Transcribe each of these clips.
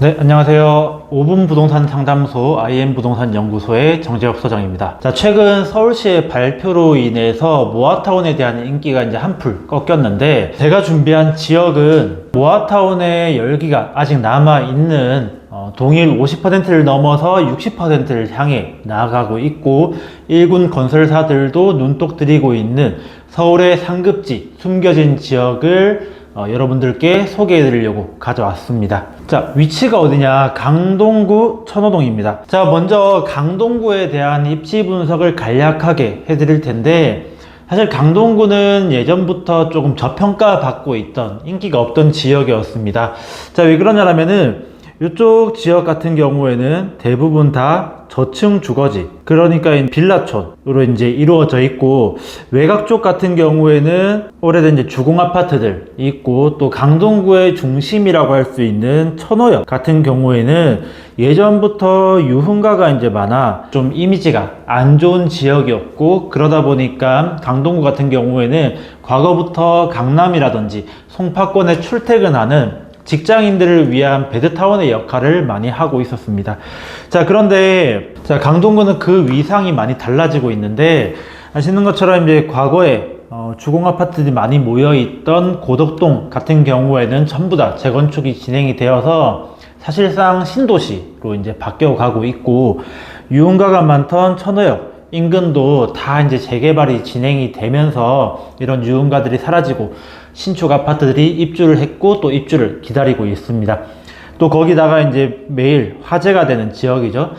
네, 안녕하세요. 5분 부동산 상담소 IM 부동산 연구소의 정재혁 소장입니다. 자, 최근 서울시의 발표로 인해서 모아타운에 대한 인기가 이제 한풀 꺾였는데 제가 준비한 지역은 모아타운의 열기가 아직 남아 있는 어, 동일 50%를 넘어서 60%를 향해 나아가고 있고 일군 건설사들도 눈독 들이고 있는 서울의 상급지 숨겨진 지역을 어, 여러분들께 소개해 드리려고 가져왔습니다. 자, 위치가 어디냐? 강동구 천호동입니다. 자, 먼저 강동구에 대한 입지 분석을 간략하게 해 드릴 텐데, 사실 강동구는 예전부터 조금 저평가 받고 있던 인기가 없던 지역이었습니다. 자, 왜 그러냐면은 이쪽 지역 같은 경우에는 대부분 다 저층 주거지. 그러니까 이 빌라촌으로 이제 이루어져 있고 외곽 쪽 같은 경우에는 오래된 이제 주공 아파트들 있고 또 강동구의 중심이라고 할 수 있는 천호역 같은 경우에는 예전부터 유흥가가 이제 많아 좀 이미지가 안 좋은 지역이었고 그러다 보니까 강동구 같은 경우에는 과거부터 강남이라든지 송파권에 출퇴근하는 직장인들을 위한 베드타운의 역할을 많이 하고 있었습니다. 자, 그런데, 자, 강동구는 그 위상이 많이 달라지고 있는데, 아시는 것처럼 이제 과거에 어, 주공 아파트들이 많이 모여 있던 고덕동 같은 경우에는 전부 다 재건축이 진행이 되어서 사실상 신도시로 이제 바뀌어 가고 있고, 유흥가가 많던 천호역, 인근도 다 이제 재개발이 진행이 되면서 이런 유흥가들이 사라지고 신축 아파트들이 입주를 했고 또 입주를 기다리고 있습니다. 또 거기다가 이제 매일 화제가 되는 지역이죠.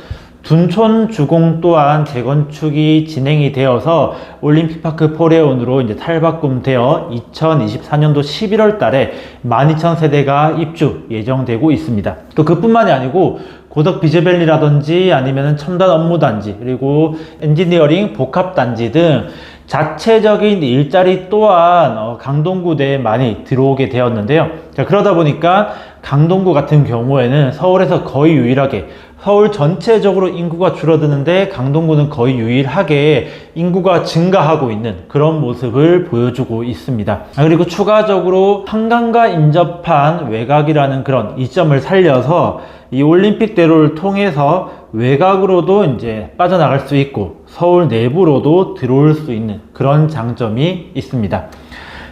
둔촌 주공 또한 재건축이 진행이 되어서 올림픽파크 포레온으로 이제 탈바꿈되어 2024년도 11월 달에 12,000세대가 입주 예정되고 있습니다. 또 그뿐만이 아니고 고덕 비즈밸리라든지 아니면 첨단 업무단지 그리고 엔지니어링 복합단지 등 자체적인 일자리 또한 어, 강동구 내에 많이 들어오게 되었는데요. 자, 그러다 보니까 강동구 같은 경우에는 서울에서 거의 유일하게 서울 전체적으로 인구가 줄어드는데 강동구는 거의 유일하게 인구가 증가하고 있는 그런 모습을 보여주고 있습니다. 아, 그리고 추가적으로 한강과 인접한 외곽이라는 그런 이점을 살려서 이 올림픽대로를 통해서 외곽으로도 이제 빠져나갈 수 있고 서울 내부로도 들어올 수 있는 그런 장점이 있습니다.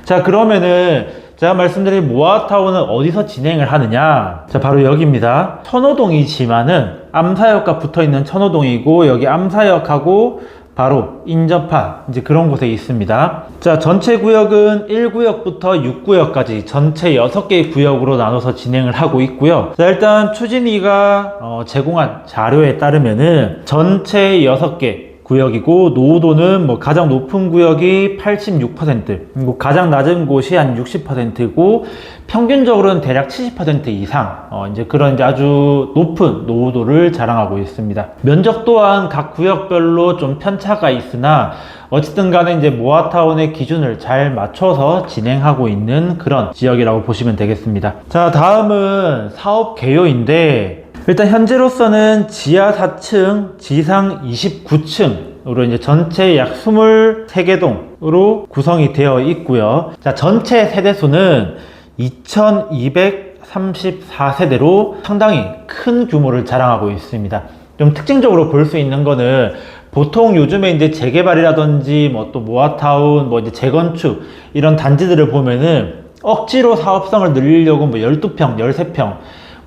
자, 그러면은 제가 말씀드린 모아타운은 어디서 진행을 하느냐? 자, 바로 여기입니다. 천호동이지만은 암사역과 붙어 있는 천호동이고 여기 암사역하고 바로 인접한 이제 그런 곳에 있습니다. 자, 전체 구역은 1구역부터 6구역까지 전체 6개의 구역으로 나눠서 진행을 하고 있고요. 자, 일단 추진이가 어, 제공한 자료에 따르면은 전체 6개 구역이고 노후도는 뭐 가장 높은 구역이 86% 그리고 가장 낮은 곳이 한 60%고 평균적으로는 대략 70% 이상 어 이제 그런 이제 아주 높은 노후도를 자랑하고 있습니다. 면적 또한 각 구역별로 좀 편차가 있으나 어쨌든 간에 이제 모아타운의 기준을 잘 맞춰서 진행하고 있는 그런 지역이라고 보시면 되겠습니다. 자, 다음은 사업 개요인데 일단 현재로서는 지하 4층, 지상 29층으로 이제 전체 약 23개 동으로 구성이 되어 있고요. 자, 전체 세대수는 2234세대로 상당히 큰 규모를 자랑하고 있습니다. 좀 특징적으로 볼 수 있는 거는 보통 요즘에 이제 재개발이라든지 뭐 또 모아타운, 뭐 이제 재건축 이런 단지들을 보면은 억지로 사업성을 늘리려고 뭐 12평, 13평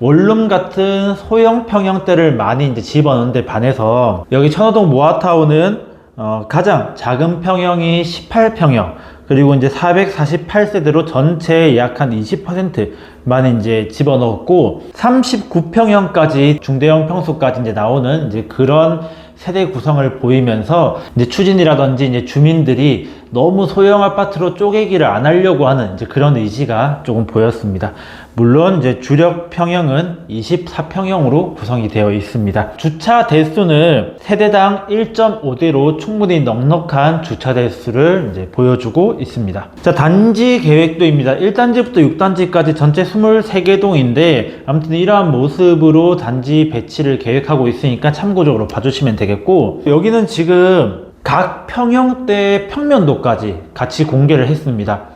원룸 같은 소형 평형대를 많이 이제 집어넣는데 반해서 여기 천호동 모아타운은 어, 가장 작은 평형이 18평형 그리고 이제 448세대로 전체의 약한 20%만 이제 집어넣었고 39평형까지 중대형 평수까지 이제 나오는 이제 그런 세대 구성을 보이면서 이제 추진이라든지 이제 주민들이 너무 소형 아파트로 쪼개기를 안 하려고 하는 이제 그런 의지가 조금 보였습니다. 물론 이제 주력 평형은 24평형으로 구성이 되어 있습니다. 주차 대수는 세대당 1.5대로 충분히 넉넉한 주차 대수를 이제 보여주고 있습니다. 자, 단지 계획도입니다. 1단지부터 6단지까지 전체 23개 동인데 아무튼 이러한 모습으로 단지 배치를 계획하고 있으니까 참고적으로 봐주시면 되겠고 여기는 지금 각 평형대 평면도까지 같이 공개를 했습니다.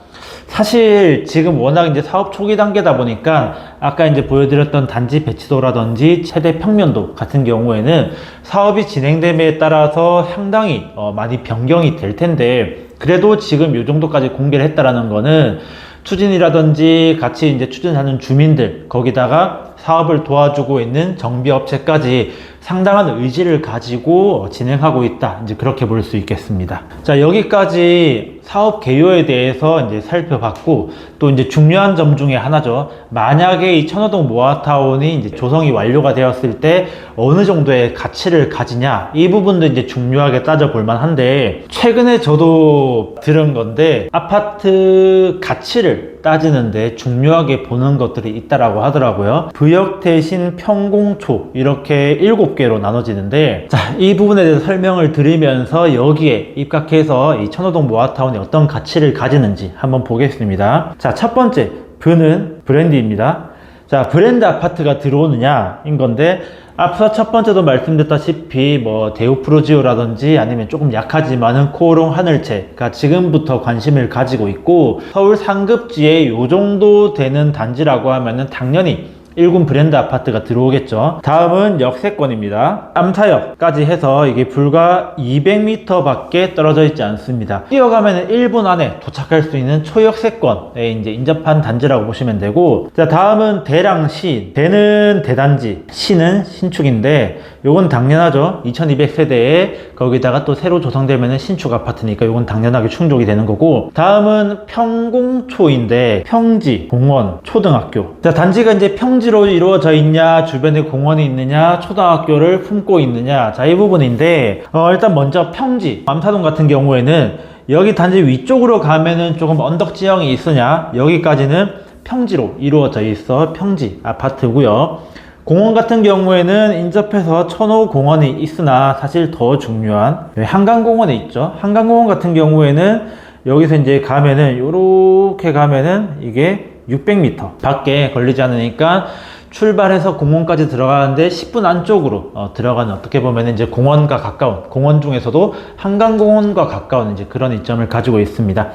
사실 지금 워낙 이제 사업 초기 단계다 보니까 아까 이제 보여드렸던 단지 배치도라든지 최대 평면도 같은 경우에는 사업이 진행됨에 따라서 상당히 어, 많이 변경이 될 텐데 그래도 지금 이 정도까지 공개를 했다라는 거는 추진이라든지 같이 이제 추진하는 주민들 거기다가 사업을 도와주고 있는 정비업체까지 상당한 의지를 가지고 진행하고 있다. 이제 그렇게 볼 수 있겠습니다. 자, 여기까지 사업 개요에 대해서 이제 살펴봤고 또 이제 중요한 점 중에 하나죠. 만약에 이 천호동 모아타운이 이제 조성이 완료가 되었을 때 어느 정도의 가치를 가지냐 이 부분도 이제 중요하게 따져볼 만한데 최근에 저도 들은 건데 아파트 가치를 따지는데 중요하게 보는 것들이 있다라고 하더라고요. 부역 대신 평공초 이렇게 일곱 개로 나눠지는데 자, 이 부분에 대해서 설명을 드리면서 여기에 입각해서 이 천호동 모아타운이 어떤 가치를 가지는지 한번 보겠습니다. 자, 첫 번째 브는 브랜드입니다. 자, 브랜드 아파트가 들어오느냐 인 건데 앞서 첫 번째도 말씀드렸다시피 뭐 대우프로지오라든지 아니면 조금 약하지만은 코오롱 하늘채가 지금부터 관심을 가지고 있고 서울 상급지에 요 정도 되는 단지라고 하면은 당연히 1군 브랜드 아파트가 들어오겠죠. 다음은 역세권입니다. 암사역까지 해서 이게 불과 200m 밖에 떨어져 있지 않습니다. 뛰어가면 1분 안에 도착할 수 있는 초역세권에 이제 인접한 단지라고 보시면 되고, 자, 다음은 대랑시. 대는 대단지, 시는 신축인데, 요건 당연하죠. 2200세대에 거기다가 또 새로 조성되면 신축 아파트니까 요건 당연하게 충족이 되는 거고, 다음은 평공초인데, 평지, 공원, 초등학교. 자, 단지가 이제 평지 로 이루어져 있냐, 주변에 공원이 있느냐, 초등학교를 품고 있느냐. 자, 이 부분인데, 어, 일단 먼저 평지. 암사동 같은 경우에는 여기 단지 위쪽으로 가면은 조금 언덕 지형이 있으냐, 여기까지는 평지로 이루어져 있어 평지 아파트고요. 공원 같은 경우에는 인접해서 천호 공원이 있으나 사실 더 중요한 여기 한강공원에 있죠. 한강공원 같은 경우에는 여기서 이제 가면은 요렇게 가면은 이게 600m 밖에 걸리지 않으니까 출발해서 공원까지 들어가는데 10분 안쪽으로 어, 들어가는 어떻게 보면 이제 공원과 가까운 공원 중에서도 한강공원과 가까운 이제 그런 이점을 가지고 있습니다.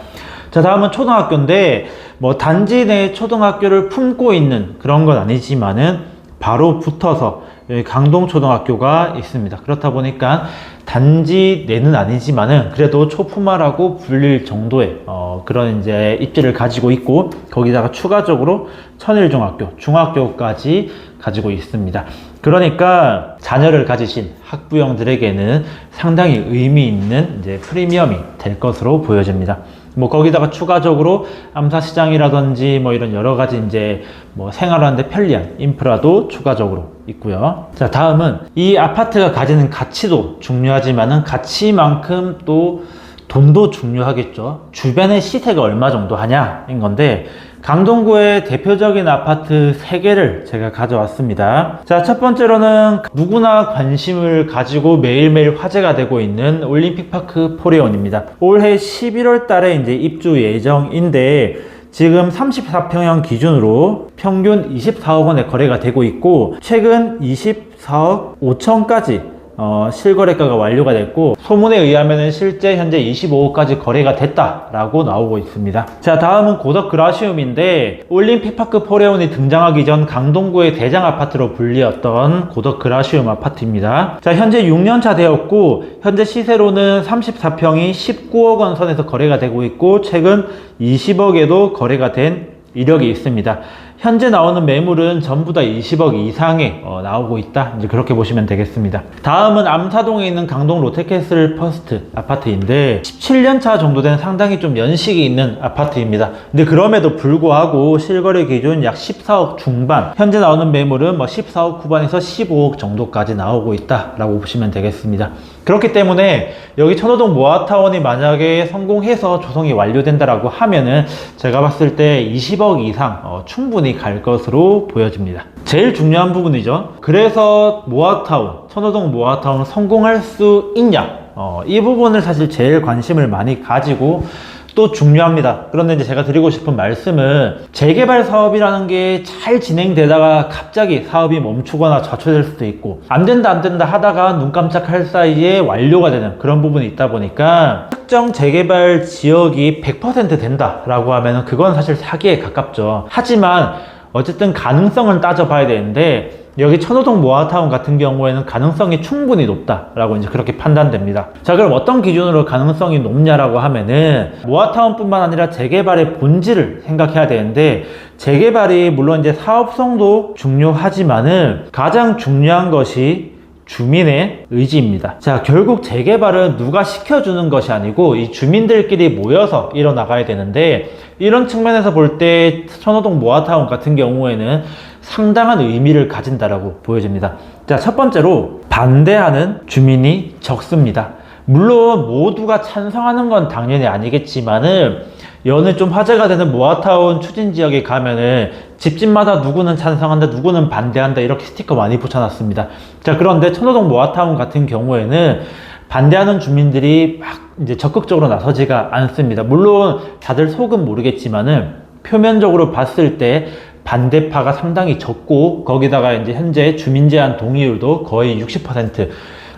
자 다음은 초등학교인데 뭐 단지 내 초등학교를 품고 있는 그런 건 아니지만은 바로 붙어서 여기 강동초등학교가 있습니다. 그렇다 보니까 단지 내는 아니지만은 그래도 초품화라고 불릴 정도의 어, 그런 이제 입지를 가지고 있고 거기다가 추가적으로 천일중학교, 중학교까지 가지고 있습니다. 그러니까 자녀를 가지신 학부형들에게는 상당히 의미 있는 이제 프리미엄이 될 것으로 보여집니다. 뭐 거기다가 추가적으로 암사시장이라든지 뭐 이런 여러 가지 이제 뭐 생활하는데 편리한 인프라도 추가적으로 있고요. 자 다음은 이 아파트가 가지는 가치도 중요하지만은 가치만큼 또 돈도 중요하겠죠. 주변의 시세가 얼마 정도 하냐인 건데 강동구의 대표적인 아파트 3개를 제가 가져왔습니다. 자, 첫 번째로는 누구나 관심을 가지고 매일매일 화제가 되고 있는 올림픽파크 포레온입니다. 올해 11월 달에 이제 입주 예정인데 지금 34평형 기준으로 평균 24억 원의 거래가 되고 있고 최근 24억 5천까지 어, 실거래가가 완료가 됐고 소문에 의하면 실제 현재 25억까지 거래가 됐다라고 나오고 있습니다. 자 다음은 고덕 그라시움인데 올림픽파크 포레온이 등장하기 전 강동구의 대장 아파트로 불리었던 고덕 그라시움 아파트입니다. 자 현재 6년차 되었고 현재 시세로는 34평이 19억 원 선에서 거래가 되고 있고 최근 20억에도 거래가 된 이력이 있습니다. 현재 나오는 매물은 전부 다 20억 이상에 어, 나오고 있다. 이제 그렇게 보시면 되겠습니다. 다음은 암사동에 있는 강동 롯데캐슬 퍼스트 아파트인데 17년 차 정도 된 상당히 좀 연식이 있는 아파트입니다. 근데 그럼에도 불구하고 실거래 기준 약 14억 중반, 현재 나오는 매물은 뭐 14억 후반에서 15억 정도까지 나오고 있다라고 보시면 되겠습니다. 그렇기 때문에 여기 천호동 모아타운이 만약에 성공해서 조성이 완료된다라고 하면은 제가 봤을 때 20억 이상 어, 충분히 갈 것으로 보여집니다. 제일 중요한 부분이죠. 그래서 모아타운, 천호동 모아타운 성공할 수 있냐? 어, 이 부분을 사실 제일 관심을 많이 가지고 또 중요합니다. 그런데 이제 제가 드리고 싶은 말씀은 재개발 사업이라는 게 잘 진행되다가 갑자기 사업이 멈추거나 좌초될 수도 있고 안 된다 안 된다 하다가 눈 깜짝할 사이에 완료가 되는 그런 부분이 있다 보니까 특정 재개발 지역이 100% 된다라고 하면 그건 사실 사기에 가깝죠. 하지만 어쨌든 가능성은 따져봐야 되는데 여기 천호동 모아타운 같은 경우에는 가능성이 충분히 높다라고 이제 그렇게 판단됩니다. 자, 그럼 어떤 기준으로 가능성이 높냐라고 하면은 모아타운뿐만 아니라 재개발의 본질을 생각해야 되는데 재개발이 물론 이제 사업성도 중요하지만은 가장 중요한 것이 주민의 의지입니다. 자, 결국 재개발은 누가 시켜주는 것이 아니고 이 주민들끼리 모여서 일어나가야 되는데 이런 측면에서 볼 때 천호동 모아타운 같은 경우에는 상당한 의미를 가진다라고 보여집니다. 자, 첫 번째로 반대하는 주민이 적습니다. 물론 모두가 찬성하는 건 당연히 아니겠지만은 연애 좀 화제가 되는 모아타운 추진 지역에 가면은 집집마다 누구는 찬성한다, 누구는 반대한다 이렇게 스티커 많이 붙여놨습니다. 자 그런데 천호동 모아타운 같은 경우에는 반대하는 주민들이 막 이제 적극적으로 나서지가 않습니다. 물론 다들 속은 모르겠지만은 표면적으로 봤을 때 반대파가 상당히 적고 거기다가 이제 현재 주민 제한 동의율도 거의 60%에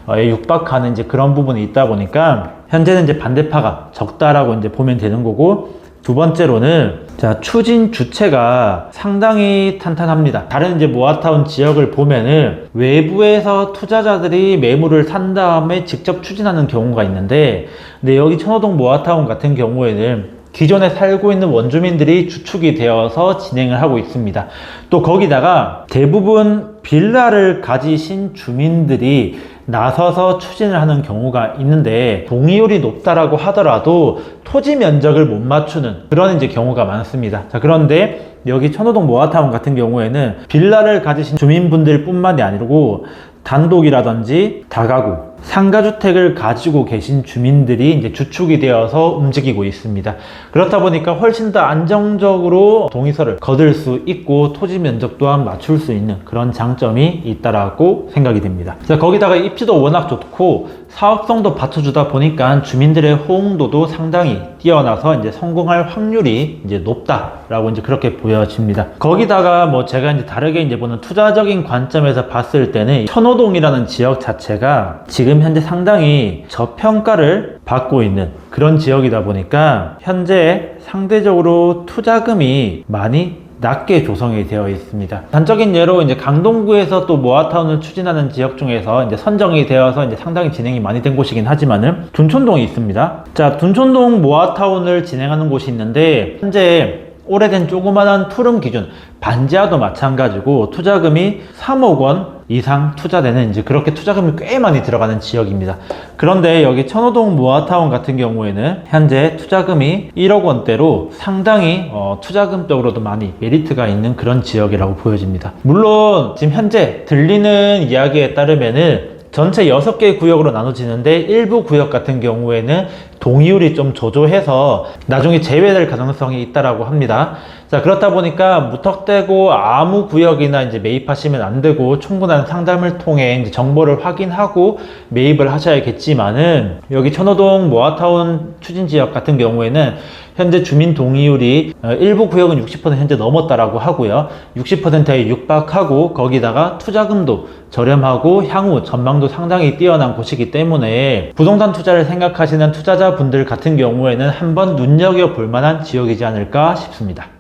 육박하는 이제 그런 부분이 있다 보니까 현재는 이제 반대파가 적다라고 이제 보면 되는 거고 두 번째로는 자 추진 주체가 상당히 탄탄합니다. 다른 이제 모아타운 지역을 보면은 외부에서 투자자들이 매물을 산 다음에 직접 추진하는 경우가 있는데 근데 여기 천호동 모아타운 같은 경우에는 기존에 살고 있는 원주민들이 주축이 되어서 진행을 하고 있습니다. 또 거기다가 대부분 빌라를 가지신 주민들이 나서서 추진을 하는 경우가 있는데 동의율이 높다라고 하더라도 토지 면적을 못 맞추는 그런 이제 경우가 많습니다. 자, 그런데 여기 천호동 모아타운 같은 경우에는 빌라를 가지신 주민분들 뿐만이 아니고 단독이라든지 다가구, 상가주택을 가지고 계신 주민들이 이제 주축이 되어서 움직이고 있습니다. 그렇다 보니까 훨씬 더 안정적으로 동의서를 거둘 수 있고 토지 면적 또한 맞출 수 있는 그런 장점이 있다라고 생각이 됩니다. 자, 거기다가 입지도 워낙 좋고 사업성도 받쳐주다 보니까 주민들의 호응도도 상당히 뛰어나서 이제 성공할 확률이 이제 높다라고 이제 그렇게 보여집니다. 거기다가 뭐 제가 이제 다르게 이제 보는 투자적인 관점에서 봤을 때는 천호동이라는 지역 자체가 지금 현재 상당히 저평가를 받고 있는 그런 지역이다 보니까 현재 상대적으로 투자금이 많이 낮게 조성이 되어 있습니다. 단적인 예로 이제 강동구에서 또 모아타운을 추진하는 지역 중에서 이제 선정이 되어서 이제 상당히 진행이 많이 된 곳이긴 하지만은 둔촌동이 있습니다. 자, 둔촌동 모아타운을 진행하는 곳이 있는데 현재 오래된 조그만한 투룸 기준 반지하도 마찬가지고 투자금이 3억 원 이상 투자되는 이제 그렇게 투자금이 꽤 많이 들어가는 지역입니다. 그런데 여기 천호동 모아타운 같은 경우에는 현재 투자금이 1억 원대로 상당히 어, 투자금적으로도 많이 메리트가 있는 그런 지역이라고 보여집니다. 물론 지금 현재 들리는 이야기에 따르면은 전체 6개 구역으로 나눠지는데 일부 구역 같은 경우에는 동의율이 좀 저조해서 나중에 제외될 가능성이 있다라고 합니다. 자, 그렇다 보니까 무턱대고 아무 구역이나 이제 매입하시면 안 되고 충분한 상담을 통해 이제 정보를 확인하고 매입을 하셔야겠지만은 여기 천호동 모아타운 추진 지역 같은 경우에는 현재 주민 동의율이 어, 일부 구역은 60% 현재 넘었다라고 하고요. 60%에 육박하고 거기다가 투자금도 저렴하고 향후 전망도 상당히 뛰어난 곳이기 때문에 부동산 투자를 생각하시는 투자자 분들 같은 경우에는 한번 눈여겨 볼 만한 지역이지 않을까 싶습니다.